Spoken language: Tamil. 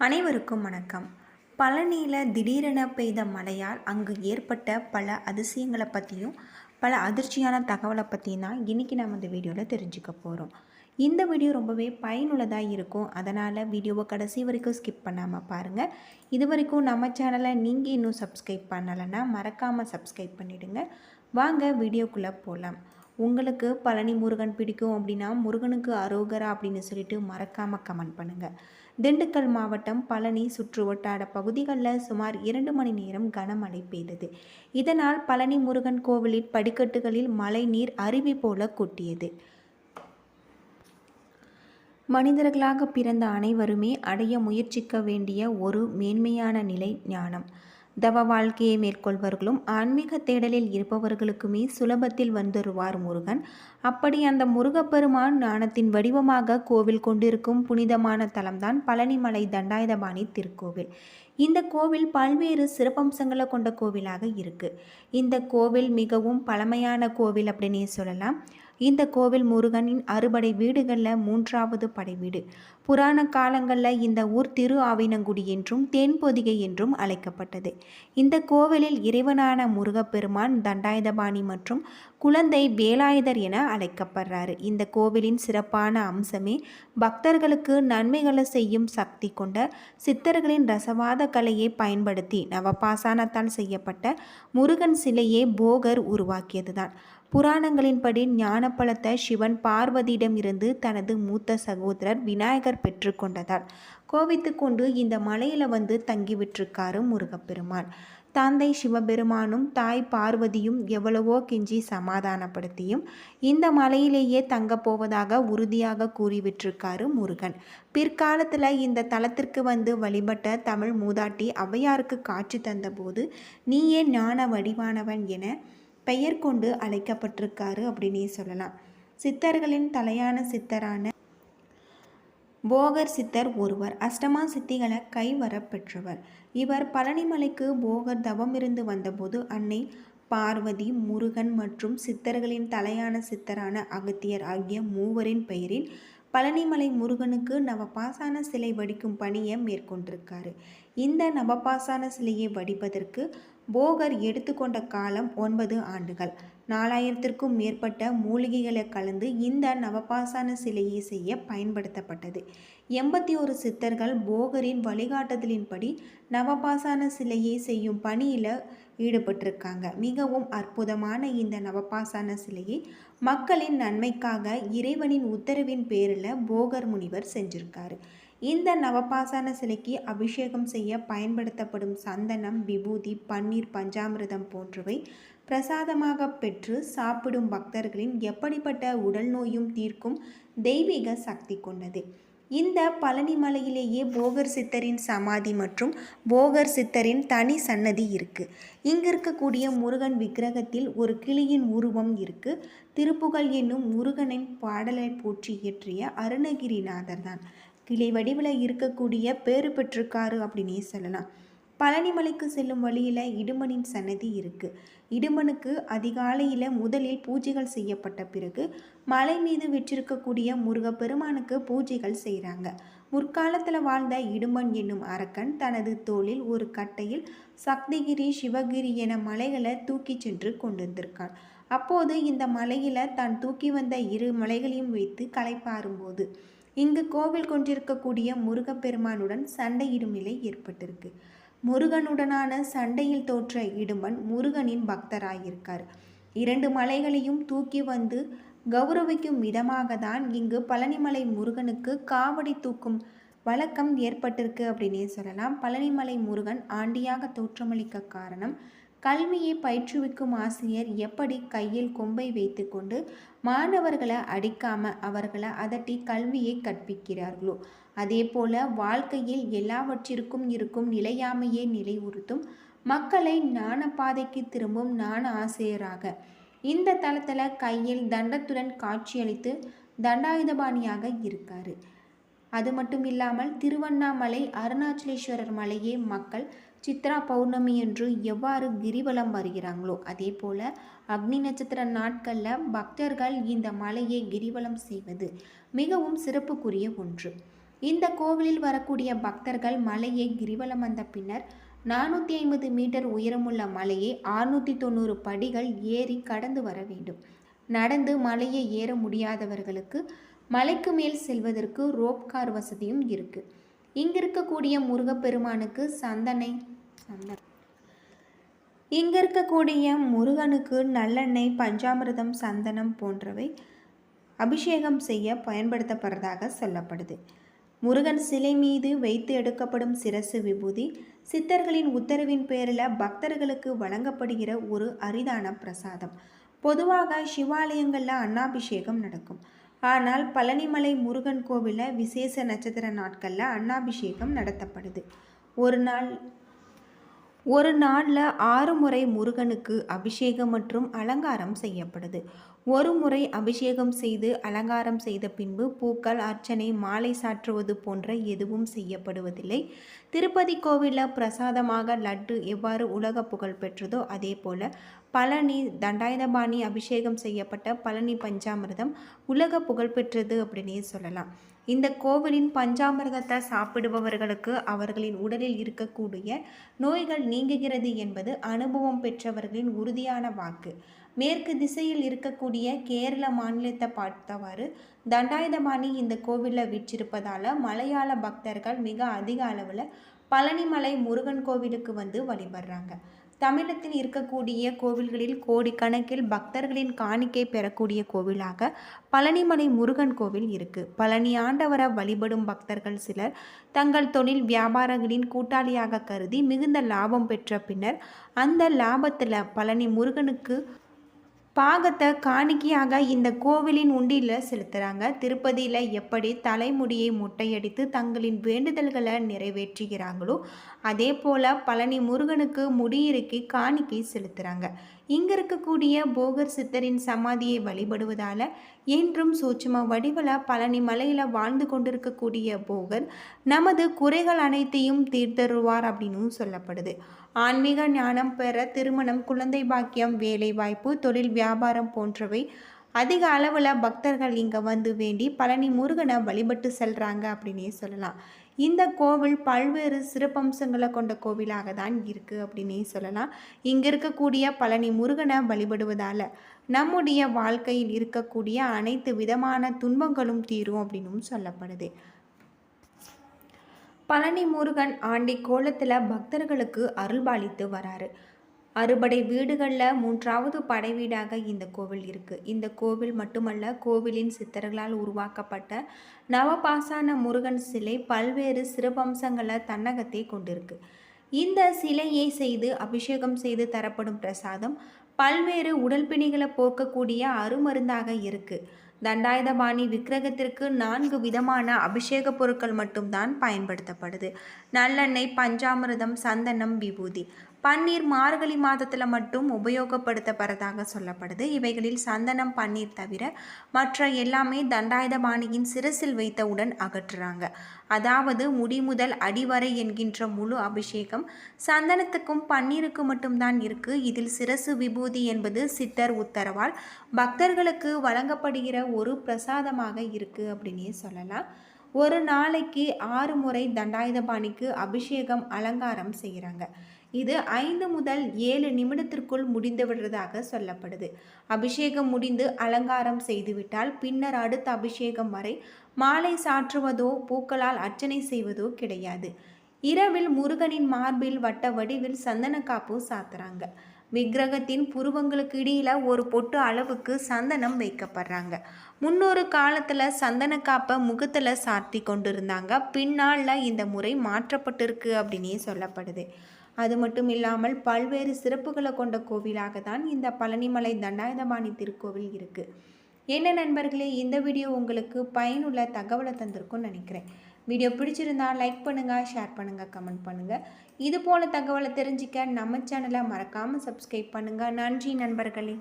அனைவருக்கும் வணக்கம். பழனியில் திடீரென பெய்த மழையால் அங்கு ஏற்பட்ட பல அதிசயங்களை பற்றியும் பல அதிர்ச்சியான தகவலை பற்றியும் தான் இன்றைக்கி நம்ம இந்த வீடியோவில் தெரிஞ்சுக்க போகிறோம் இந்த வீடியோ ரொம்பவே பயனுள்ளதாக இருக்கும். அதனால் வீடியோவை கடைசி வரைக்கும் ஸ்கிப் பண்ணாமல் பாருங்கள் இது வரைக்கும் நம்ம சேனலை நீங்கள் இன்னும் சப்ஸ்கிரைப் பண்ணலைன்னா மறக்காமல் சப்ஸ்கிரைப் பண்ணிவிடுங்க வாங்க வீடியோக்குள்ளே போகலாம் உங்களுக்கு பழனி முருகன் பிடிக்கும் அப்படின்னா முருகனுக்கு அரோகரா அப்படின்னு சொல்லிட்டு மறக்காமல் கமெண்ட் பண்ணுங்கள் திண்டுக்கல் மாவட்டம் பழனி சுற்று வட்டார பகுதிகளில் சுமார் இரண்டு மணி நேரம் கனமழை பெய்தது. இதனால் பழனி முருகன் கோவிலின் படிக்கட்டுகளில் மழை நீர் அருவி போல கொட்டியது. மனிதர்களாக பிறந்த அனைவருமே அடைய முயற்சிக்க வேண்டிய ஒரு மேன்மையான நிலை ஞானம். தவ வாழ்க்கையை மேற்கொள்வர்களும் ஆன்மீக தேடலில் இருப்பவர்களுக்குமே சுலபத்தில் வந்துருவார் முருகன். அப்படி அந்த முருகப்பெருமான் ஞானத்தின் வடிவமாக கோவில் கொண்டிருக்கும் புனிதமான தலம்தான் பழனிமலை தண்டாயுதபாணி திருக்கோவில். இந்த கோவில் பல்வேறு சிறப்பம்சங்களை கொண்ட கோவிலாக இருக்குது இந்த கோவில் மிகவும் பழமையான கோவில் அப்படின்னே சொல்லலாம். இந்த கோவில் முருகனின் அறுபடை வீடுகளில் மூன்றாவது படை வீடு. புராண காலங்களில் இந்த ஊர் திரு ஆவினங்குடி என்றும் தென்பொதிகை என்றும் அழைக்கப்பட்டது. இந்த கோவிலில் இறைவனான முருகப்பெருமான் தண்டாயுதபாணி மற்றும் குழந்தை வேலாயுதர் என அழைக்கப்படுறாரு. இந்த கோவிலின் சிறப்பான அம்சமே பக்தர்களுக்கு நன்மைகளை செய்யும் சக்தி கொண்ட சித்தர்களின் ரசவாத கலையை பயன்படுத்தி நவபாசானத்தால் செய்யப்பட்ட முருகன் சிலையே போகர் உருவாக்கியதுதான். புராணங்களின்படி ஞானப்பழத்தை சிவன் பார்வதியிடமிருந்து தனது மூத்த சகோதரர் விநாயகர் பெற்றுக்கொண்டதால் கோவித்து கொண்டு இந்த மலையில் வந்து தங்கிவிட்டிருக்காரு முருகப்பெருமான். தந்தை சிவபெருமானும் தாய் பார்வதியும் எவ்வளவோ கெஞ்சி சமாதானப்படுத்தியும் இந்த மலையிலேயே தங்கப் போவதாக உறுதியாக கூறிவிட்டிருக்காரு முருகன். பிற்காலத்தில் இந்த தலத்திற்கு வந்து வழிபட்ட தமிழ் மூதாட்டி ஔவையாருக்கு காட்சி தந்தபோது நீயே ஞான வடிவானவன் என பெயர் கொண்டு அழைக்கப்பட்டிருக்காரு அப்படின்னே சொல்லலாம். சித்தர்களின் தலையான சித்தரான போகர் சித்தர் ஒருவர் அஷ்டமா சித்திகளை கைவர பெற்றவர். இவர் பழனிமலைக்கு போகர் தவமிருந்து வந்தபோது அன்னை பார்வதி முருகன் மற்றும் சித்தர்களின் தலையான சித்தரான அகத்தியர் ஆகிய மூவரின் பெயரில் பழனிமலை முருகனுக்கு நவபாசான சிலை வடிக்கும் பணியை மேற்கொண்டிருக்காரு. இந்த நவபாசான சிலையை வடிப்பதற்கு போகர் எடுத்துக்கொண்ட காலம் ஒன்பது ஆண்டுகள். நாலாயிரத்திற்கும் மேற்பட்ட மூலிகைகளை கலந்து இந்த நவபாசான சிலையை செய்ய பயன்படுத்தப்பட்டது. எண்பத்தி ஒரு சித்தர்கள் போகரின் வழிகாட்டுதலின்படி நவபாசான சிலையை செய்யும் பணியில் ஈடுபட்டிருக்காங்க. மிகவும் அற்புதமான இந்த நவபாசான சிலையை மக்களின் நன்மைக்காக இறைவனின் உத்தரவின் பேரில் போகர் முனிவர் செஞ்சிருக்காரு. இந்த நவபாசான சிலைக்கு அபிஷேகம் செய்ய பயன்படுத்தப்படும் சந்தனம் விபூதி பன்னீர் பஞ்சாமிரதம் போன்றவை பிரசாதமாக பெற்று சாப்பிடும் பக்தர்களின் எப்படிப்பட்ட உடல் நோயும் தீர்க்கும் தெய்வீக சக்தி கொண்டது. இந்த பழனி மலையிலேயே போகர் சித்தரின் சமாதி மற்றும் போகர் சித்தரின் தனி சன்னதி இருக்கு. இங்க இருக்கக்கூடிய முருகன் விக்கிரகத்தில் ஒரு கிளியின் உருவம் இருக்கு. திருப்புகழ் என்னும் முருகனின் பாடலை போற்றி இயற்றிய அருணகிரிநாதர் தான். கிளை வடிவில் இருக்கக்கூடிய பேறு பெற்றிருக்காரு அப்படின்னே சொல்லலாம். பழனிமலைக்கு செல்லும் வழியில் இடுமனின் சன்னதி இருக்குது இடுமனுக்கு அதிகாலையில் முதலில் பூஜைகள் செய்யப்பட்ட பிறகு மலை மீது விற்றிருக்கக்கூடிய முருகப்பெருமானுக்கு பூஜைகள் செய்கிறாங்க முற்காலத்தில் வாழ்ந்த இடுமன் என்னும் அரக்கன் தனது தோளில் ஒரு கட்டையில் சக்திகிரி சிவகிரி என மலைகளை தூக்கி சென்று கொண்டிருந்திருக்கான். அப்போது இந்த மலையில் தான் தூக்கி வந்த இரு மலைகளையும் வைத்து களைப்பாரும்போது இங்கு கோவில் கொண்டிருக்கக்கூடிய முருகப்பெருமானுடன் சண்டையிடும் நிலை ஏற்பட்டிருக்கு. முருகனுடனான சண்டையில் தோற்ற இடும்பன் முருகனின் பக்தராயிருக்கார். இரண்டு மலைகளையும் தூக்கி வந்து கௌரவிக்கும் விதமாக தான் இங்கு பழனிமலை முருகனுக்கு காவடி தூக்கும் வழக்கம் ஏற்பட்டிருக்கு அப்படின்னே சொல்லலாம். பழனிமலை முருகன் ஆண்டியாக தோற்றமளிக்க காரணம் கல்வியை பயிற்றுவிக்கும் ஆசிரியர் எப்படி கையில் கொம்பை வைத்துக்கொண்டு மாணவர்களை அடிக்காம அவர்களை அதட்டி கல்வியை கற்பிக்கிறார்களோ? அதே போல வாழ்க்கையில் எல்லாவற்றிற்கும் இருக்கும் நிலையாமையை நிலைவுறுத்தும் மக்களை ஞான பாதைக்கு திரும்பும் ஞான ஆசிரியராக. இந்த தளத்தில் கையில் தண்டத்துடன் காட்சியளித்து தண்டாயுதபாணியாக இருக்காரு. அது மட்டும் இல்லாமல் திருவண்ணாமலை அருணாச்சலேஸ்வரர் மலையே மக்கள் சித்ரா பௌர்ணமி என்று எவ்வாறு கிரிவலம் வருகிறாங்களோ அதே போல் அக்னி நட்சத்திர நாட்களில் பக்தர்கள் இந்த மலையை கிரிவலம் செய்வது மிகவும் சிறப்புக்குரிய ஒன்று. இந்த கோவிலில் வரக்கூடிய பக்தர்கள் மலையை கிரிவலம் வந்த பின்னர் நானூற்றி ஐம்பது மீட்டர் உயரமுள்ள மலையை ஆறுநூற்றி தொண்ணூறு படிகள் ஏறி கடந்து வர வேண்டும். நடந்து மலையை ஏற முடியாதவர்களுக்கு மலைக்கு மேல் செல்வதற்கு ரோப் கார் வசதியும் இருக்கு. இங்கிருக்கக்கூடிய முருகப்பெருமானுக்கு சந்தனை சந்தன. இங்க இருக்கக்கூடிய முருகனுக்கு நல்லெண்ணெய் பஞ்சாமிரதம் சந்தனம் போன்றவை அபிஷேகம் செய்ய பயன்படுத்தப்படுறதாக சொல்லப்படுது. முருகன் சிலை மீது வைத்து எடுக்கப்படும் சிரசு விபூதி சித்தர்களின் உத்தரவின் பேரில் பக்தர்களுக்கு வழங்கப்படுகிற ஒரு அரிதான பிரசாதம். பொதுவாக சிவாலயங்களில் அன்னாபிஷேகம் நடக்கும். ஆனால் பழனிமலை முருகன் கோவிலில் விசேஷ நட்சத்திர நாட்களில் அன்னாபிஷேகம் நடத்தப்படுது. ஒரு நாள் ஒரு நாளில் ஆறு முறை முருகனுக்கு அபிஷேகம் மற்றும் அலங்காரம் செய்யப்படுது. ஒரு முறை அபிஷேகம் செய்து அலங்காரம் செய்த பின்பு பூக்கள் அர்ச்சனை மாலை சாற்றுவது போன்ற எதுவும் செய்யப்படுவதில்லை. திருப்பதி கோவிலில் பிரசாதமாக லட்டு எவ்வாறு உலக புகழ் பெற்றதோ அதே போல பழனி தண்டாயுதபாணி அபிஷேகம் செய்யப்பட்ட பழனி பஞ்சாமிர்தம் உலக புகழ்பெற்றது அப்படின்னே சொல்லலாம். இந்த கோவிலின் பஞ்சாமிர்தத்தை சாப்பிடுபவர்களுக்கு அவர்களின் உடலில் இருக்கக்கூடிய நோய்கள் நீங்குகிறது என்பது அனுபவம் பெற்றவர்களின் உறுதியான வாக்கு. மேற்கு திசையில் இருக்கக்கூடிய கேரள மாநிலத்தை பார்த்தவாறு தண்டாயுதபாணி இந்த கோவிலில் விற்றிருப்பதால் மலையாள பக்தர்கள் மிக அதிக அளவில் பழனிமலை முருகன் கோவிலுக்கு வந்து வழிபடுறாங்க. தமிழகத்தில் இருக்கக்கூடிய கோவில்களில் கோடிக்கணக்கில் பக்தர்களின் காணிக்கை பெறக்கூடிய கோவிலாக பழனிமலை முருகன் கோவில் இருக்குது பழனி ஆண்டவரை வழிபடும் பக்தர்கள் சிலர் தங்கள் தொழில் வியாபாரங்களின் கூட்டாளியாக கருதி மிகுந்த லாபம் பெற்ற பின்னர் அந்த லாபத்தில் பழனி முருகனுக்கு பாகத்தை காணிக்கையாக இந்த கோவிலின் உண்டியில் செலுத்துகிறாங்க திருப்பதியில் எப்படி தலைமுடியை முட்டையடித்து தங்களின் வேண்டுதல்களை நிறைவேற்றுகிறாங்களோ அதே போல் பழனி முருகனுக்கு முடியிறுக்கி காணிக்கை செலுத்துகிறாங்க இங்கே இருக்கக்கூடிய போகர் சித்தரின் சமாதியை வழிபடுவதால் என்றும் சூட்சும வடிவில் பழனி மலையில் வாழ்ந்து கொண்டிருக்கக்கூடிய போகர் நமது குறைகள் அனைத்தையும் தீர்த்தருவார் அப்படின்னும் சொல்லப்படுது. ஆன்மீக ஞானம் பெற திருமணம் குழந்தை பாக்கியம் வேலை வாய்ப்பு தொழில் வியாபாரம் போன்றவை அதிக அளவில் பக்தர்கள் இங்கே வந்து வேண்டி பழனி முருகனை வழிபட்டு செல்கிறாங்க அப்படின்னே சொல்லலாம். இந்த கோவில் பல்வேறு சிறப்பம்சங்களை கொண்ட கோவிலாக தான் இருக்குது அப்படின்னே சொல்லலாம். இங்கே இருக்கக்கூடிய பழனி முருகனை வழிபடுவதால் நம்முடைய வாழ்க்கையில் இருக்கக்கூடிய அனைத்து விதமான துன்பங்களும் தீரும் அப்படின்னும் சொல்லப்படுது. பழனி முருகன் ஆண்டி கோலத்தில் பக்தர்களுக்கு அருள்பாலித்து வராரு. அறுபடை வீடுகளில் மூன்றாவது படை வீடாக இந்த கோவில் இருக்குது இந்த கோவில் மட்டுமல்ல கோவிலின் சித்தர்களால் உருவாக்கப்பட்ட நவபாசான முருகன் சிலை பல்வேறு சிறப்பம்சங்களை தன்னகத்தை கொண்டிருக்கு. இந்த சிலையை செய்து அபிஷேகம் செய்து தரப்படும் பிரசாதம் பல்வேறு உடல் பிணிகளை போக்கக்கூடிய அருமருந்தாக இருக்குது தண்டாயுதபாணி விக்கிரகத்திற்கு நான்கு விதமான அபிஷேக பொருட்கள் மட்டும்தான் பயன்படுத்தப்படுது. நல்லெண்ணெய் பஞ்சாமிரதம் சந்தனம் விபூதி. பன்னீர் மார்கழி மாதத்தில் மட்டும் உபயோகப்படுத்தப்படுறதாக சொல்லப்படுது. இவைகளில் சந்தனம் பன்னீர் தவிர மற்ற எல்லாமே தண்டாயுதபாணியின் சிரசில் வைத்தவுடன் அகற்றுறாங்க. அதாவது முடி முதல் அடிவரை என்கின்ற முழு அபிஷேகம் சந்தனத்துக்கும் பன்னீருக்கு மட்டும்தான் இருக்கு. இதில் சிரசு விபூதி என்பது சித்தர் உத்தரவால் பக்தர்களுக்கு வழங்கப்படுகிற ஒரு பிரசாதமாக இருக்கு அப்படின்னே சொல்லலாம். ஒரு நாளைக்கு ஆறு முறை தண்டாயுதபாணிக்கு அபிஷேகம் அலங்காரம் செய்கிறாங்க இது ஐந்து முதல் ஏழு நிமிடத்திற்குள் முடிந்துவிடுறதாக சொல்லப்படுது. அபிஷேகம் முடிந்து அலங்காரம் செய்துவிட்டால் பின்னர் அடுத்த அபிஷேகம் வரை மாலை சாற்றுவதோ பூக்களால் அர்ச்சனை செய்வதோ கிடையாது. இரவில் முருகனின் மார்பில் வட்ட வடிவில் சந்தனக்காப்பு சாத்துறாங்க. விக்கிரகத்தின் புருவங்களுக்கு இடையில ஒரு பொட்டு அளவுக்கு சந்தனம் வைக்கப்படுறாங்க. முன்னொரு காலத்தில் சந்தனக்காப்பை முகத்தில் சாத்தி கொண்டு இருந்தாங்க பின்னால் இந்த முறை மாற்றப்பட்டிருக்கு அப்படின்னே சொல்லப்படுது. அது மட்டும் இல்லாமல் பல்வேறு சிறப்புகளை கொண்ட கோவிலாக தான் இந்த பழனிமலை தண்டாயுதபாணி திருக்கோவில் இருக்குது என்ன நண்பர்களே இந்த வீடியோ உங்களுக்கு பயனுள்ள தகவலை தந்திருக்கும்னு நினைக்கிறேன். வீடியோ பிடிச்சிருந்தா லைக் பண்ணுங்கள் ஷேர் பண்ணுங்கள் கமெண்ட் பண்ணுங்கள் இது போல தகவலை தெரிஞ்சிக்க நம்ம சேனலை மறக்காமல் சப்ஸ்கிரைப் பண்ணுங்கள் நன்றி நண்பர்களே.